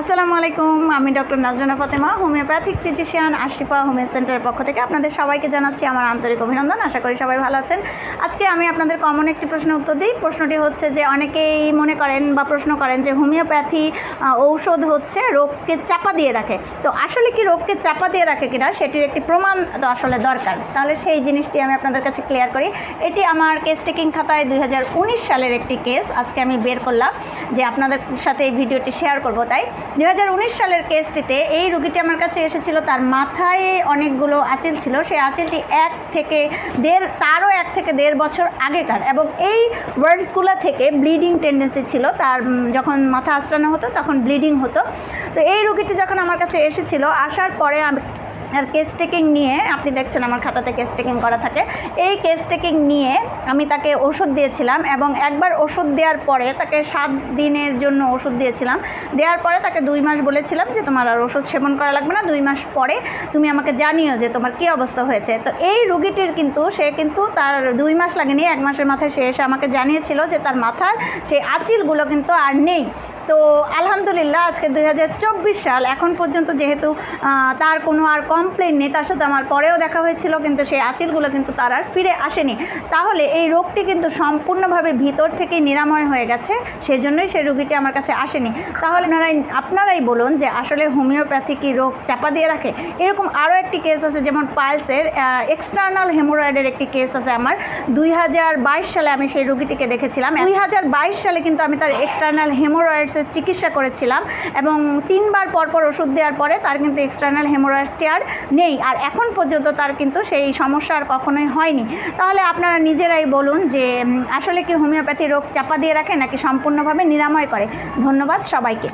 আসসালামু আলাইকুম, আমি doctor Nazrana Fatema, homeopathic physician Ashifa homeo সেন্টারের পক্ষ থেকে আপনাদের সবাইকে জানাচ্ছি আমার আন্তরিক অভিনন্দন, আশা করি সবাই ভালো আছেন। আজকে আমি আপনাদের কমন একটি প্রশ্ন উত্তর দিই, প্রশ্নটি হচ্ছে যে অনেকেই মনে করেন বা প্রশ্ন করেন যে হোমিওপ্যাথি ঔষধ হচ্ছে রোগকে চাপা দিয়ে রাখে। তো আসলে কি রোগকে চাপা দিয়ে রাখে কিনা সেটির একটি প্রমাণ তো আসলে দরকার। তাহলে সেই জিনিসটি আমি আপনাদের কাছে ক্লিয়ার করি। এটি আমার কেস টেকিং খাতায় দু হাজার উনিশ সালের একটি কেস আজকে আমি বের করলাম যে আপনাদের সাথে এই ভিডিওটি শেয়ার করব, তাই দু হাজার উনিশ সালের কেসটিতে এই রুগীটি আমার কাছে এসেছিল। তার মাথায় অনেকগুলো আঁচিল ছিল। সেই আঁচিলটি এক থেকে দেড়, তারও এক থেকে দেড় বছর আগেকার এবং এই ওয়ার্ডসগুলো থেকে ব্লিডিং টেন্ডেন্সি ছিল। তার যখন মাথা আশ্রানো হতো, তখন ব্লিডিং হতো। তো এই রুগীটি যখন আমার কাছে এসেছিল, আসার পরে আমি আর কেস টেকিং নিয়ে, আপনি দেখছেন আমার খাতাতে কেস টেকিং করা থাকে। এই কেস টেকিং নিয়ে আমি তাকে ওষুধ দিয়েছিলাম এবং একবার ওষুধ দেওয়ার পরে তাকে সাত দিনের জন্য ওষুধ দিয়েছিলাম। দেওয়ার পরে তাকে দুই মাস বলেছিলাম যে, তোমার আর ওষুধ সেবন করা লাগবে না। দুই মাস পরে তুমি আমাকে জানিও যে, তোমার কী অবস্থা হয়েছে। তো এই রুগীটির কিন্তু, সে কিন্তু তার দুই মাস লাগেনি, এক মাসের মাথায় সে এসে আমাকে জানিয়েছিল যে, তার মাথার সেই আঁচিলগুলো কিন্তু আর নেই। তো আলহামদুলিল্লাহ, আজকে দুই হাজার চব্বিশ সাল। এখন পর্যন্ত যেহেতু তার কোনো আর কমপ্লেন নেই, তার সাথে আমার পরেও দেখা হয়েছিল, কিন্তু সেই আঁচিলগুলো কিন্তু তার আর ফিরে আসেনি। তাহলে এই রোগটি কিন্তু সম্পূর্ণভাবে ভিতর থেকে নিরাময় হয়ে গেছে, সেজন্যই সেই রোগীটি আমার কাছে আসেনি। তাহলে আপনারাই আপনারাই বলুন যে আসলে হোমিওপ্যাথি কি রোগ চাপা দিয়ে রাখে? এরকম আরও একটি কেস আছে, যেমন পালসের এক্সটার্নাল হেমোরয়েডের একটি কেস আছে আমার। দুই হাজার বাইশ সালে আমি সেই রুগীটিকে দেখেছিলাম। দুই হাজার বাইশ সালে কিন্তু আমি তার এক্সটার্নাল হেমোরয়েডসের চিকিৎসা করেছিলাম এবং তিনবার পরপর ওষুধ দেওয়ার পরে তার কিন্তু এক্সটার্নাল হেমোরয়েডসটি আর নেই। আর এখন পর্যন্ত তার কিন্তু সেই সমস্যা আর কখনোই হয়নি। তাহলে আপনারা নিজেরাই বলুন যে আসলে কি হোমিওপ্যাথি রোগ চাপা দিয়ে রাখে নাকি সম্পূর্ণভাবে নিরাময় করে? ধন্যবাদ সবাইকে।